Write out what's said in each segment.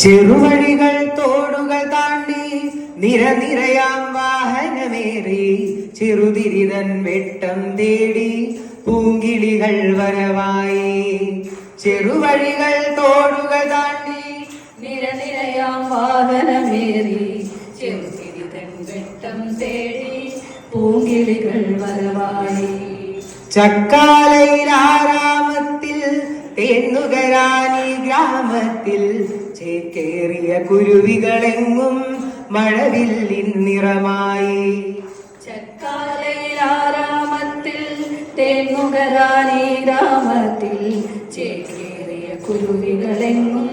ചെറുവഴികൾ തോടുകൾ താണ്ടി നിരനിരയാം വാഹനമേറി. ചെറുതിരിതൻ വെട്ടം തേടി പൂങ്കിളികൾ വരവായി. ചെറുവഴികൾ തോടുകൾ താണ്ടി നിരനിരയാം വാഹനമേറി. ചെറുതിരിതൻ വെട്ടം തേടി പൂങ്കിളികൾ വരവായി. ചക്കാലയിൽ ആരാമത്തിൽ തേന്നുകരാനി ഗ്രാമത്തിൽ ചേക്കേറിയ കുരുവികളെങ്ങും മഴവില്ലിൻ നിറമായി ചക്കാലയിലാരാമത്തിൽ തേങ്ങുകരാനീ ഗ്രാമത്തിൽ ചേക്കേറിയ കുരുവികളെങ്ങും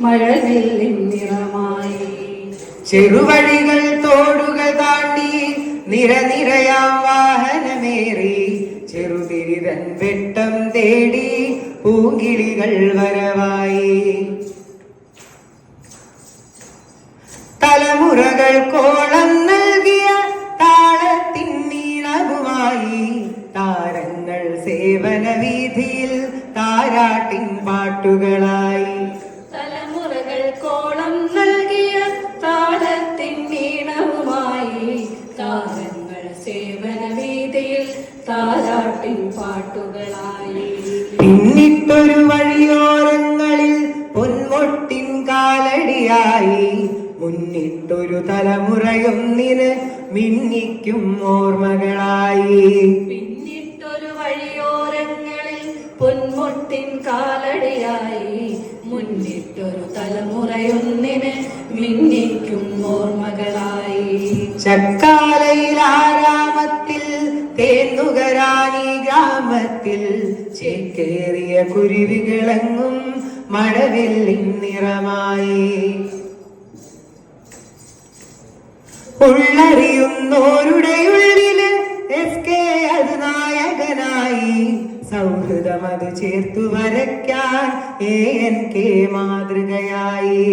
മഴവില്ലിൻ നിറമായി ചെറുവഴികൾ തോടുകൾ താണ്ടി നിരനിരയാം വാഹനമേറി. ചെറുതിരിതൻ വെട്ടം തേടി പൂങ്കിളികൾ വരവായി. സേവന വീതിയിൽ താരാട്ടിൻ പാട്ടുകളായി. തലമുറകൾ കോളം നൽകിയ താളത്തിൻ ഈണവുമായി താരങ്ങൾ സേവനവീതിയിൽ താരാട്ടിൻ പാട്ടുകളായി. പിന്നിട്ടൊരു വഴിയോരങ്ങളിൽ പൊന്മൊട്ടിൻ കാലടിയായി. മുന്നിട്ടൊരു തലമുറയൊന്നിന് മിന്നിക്കും ഓർമ്മകളായി. പൊന്മുട്ടിൻ കാലടിയായി മുന്നിട്ടൊരു തലമുറയൊന്നിന് മിന്നിക്കും ഓർമ്മകളായി. ചക്കാലയിൽ ആരാമത്തിൽ തേന്നുകരാനി ഗ്രാമത്തിൽ ചേക്കേറിയ കുരുവികളെങ്ങും മഴവില്ലിൻ നിറമായി. ഉള്ളറിയുന്നോരുടെ ഉള്ളിൽ സൗഹൃദം അത് ചേർത്തു വരയ്ക്കാൻ എ എൻ കെ മാതൃകയായി.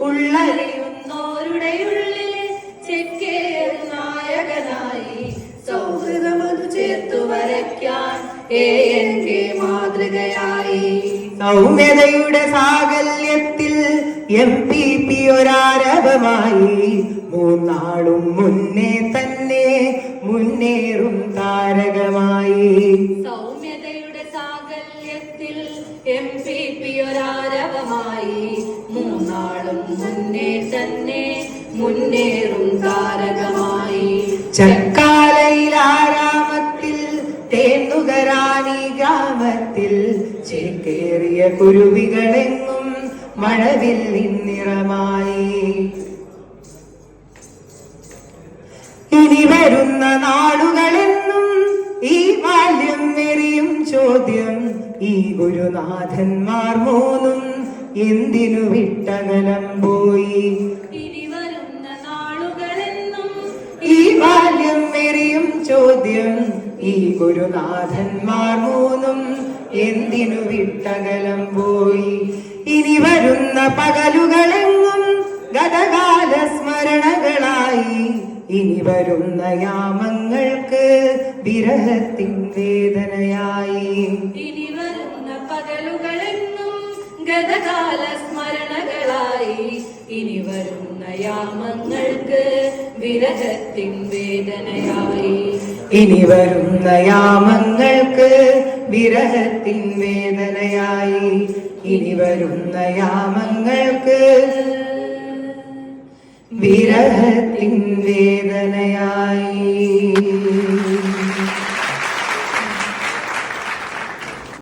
ഉള്ളറിയുന്നോരുടെ ഉള്ളിൽ ചെക്കേർ നായകനായി. സൗഹൃദമത് ചേർത്തു വരയ്ക്കാൻ എ എൻ കെ മാതൃകയായി. സൗമ്യതയുടെ സാകല്യത്തിൽ എം പി പി ഒരാരവമായി. മൂന്നാളും മുന്നേ തന്നെ മുന്നേറും താരകമായി. സൗമ്യതയുടെ ഒരാരവമായി മൂന്നാളും മുന്നേ തന്നെ മുന്നേറും താരകമായി. ചക്കാലയിൽ ആരാമത്തിൽ തേന്നുകരാനി ഗ്രാമത്തിൽ. ചേക്കേറിയ കുരുവികളെങ്ങും മഴവിൽ നിറമായി ഇനി വരുന്ന നാളുകളെന്നും ഈ ബാല്യം നിറയും ചോദ്യം. ഈ ഗുരുനാഥന്മാർ മൂന്നും എന്തിനു വിട്ടകലം പോയി? ഈ ബാല്യം എറിയും ചോദ്യം ഈ ഗുരുനാഥന്മാർ മൂന്നും എന്തിനു വിട്ടകലം പോയി? ഇനി വരുന്ന പകലുകളെങ്ങും ഗതകാല സ്മരണകളായി ഇനി വരുന്ന യാമങ്ങൾക്ക് വിരഹത്തിൻ വേദനയായി. ഇനി വരുന്ന പകലുകളെന്നും ഗതകാല സ്മരണകളായി ഇനി വരുന്ന യാമങ്ങൾക്ക് വിരഹത്തിൻ വേദനയായി. ഇനി വരുന്ന യാമങ്ങൾക്ക് വിരഹത്തിൻ വേദനയായി. ഇനി വരുന്ന യാമങ്ങൾക്ക് വിരഹത്തിൻ വേദനയായി.